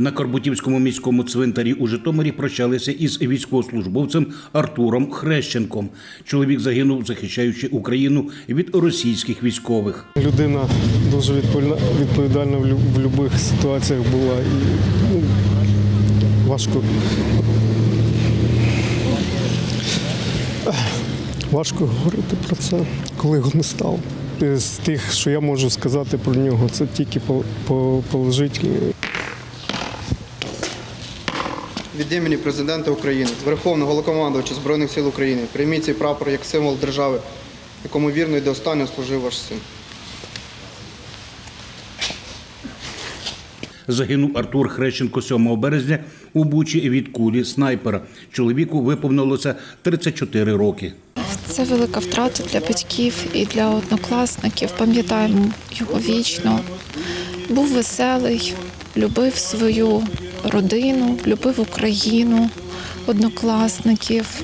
На Карбутівському міському цвинтарі у Житомирі прощалися із військовослужбовцем Артуром Хрещенком. Чоловік загинув, захищаючи Україну від російських військових. Людина дуже відповідальна в будь-яких ситуаціях була і ну, важко. Важко говорити про це, коли його не стало. З тих, що я можу сказати про нього, це тільки по- по- положительні. Від імені президента України, Верховного Головнокомандувача Збройних сил України, прийміть цей прапор як символ держави, якому вірно і до останнього служив ваш син. Загинув Артур Хрещенко 7 березня у Бучі від кулі снайпера. Чоловіку виповнилося 34 роки. Це велика втрата для батьків і для однокласників. Пам'ятаємо його вічно. Був веселий, любив свою родину, любив Україну, однокласників.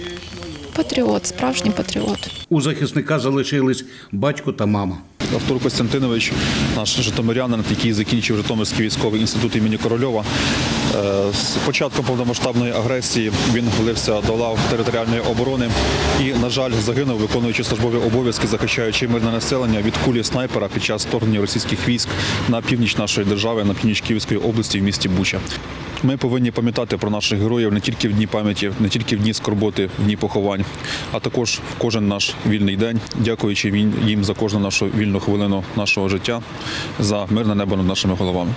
Патріот, справжній патріот. У захисника залишились батько та мама. Артур Костянтинович, наш житомирянин, який закінчив Житомирський військовий інститут імені Корольова. Е, З початком повномасштабної агресії він влився до лав територіальної оборони і, на жаль, загинув, виконуючи службові обов'язки, захищаючи мирне населення від кулі снайпера під час вторгнення російських військ на північ нашої держави, на північ Київської області в місті Буча. Ми повинні пам'ятати про наших героїв не тільки в дні пам'яті, не тільки в дні скорботи, в дні поховань, а також в кожен наш вільний день, дякуючи їм за кожну нашу вільну хвилину нашого життя, за мирне небо над нашими головами.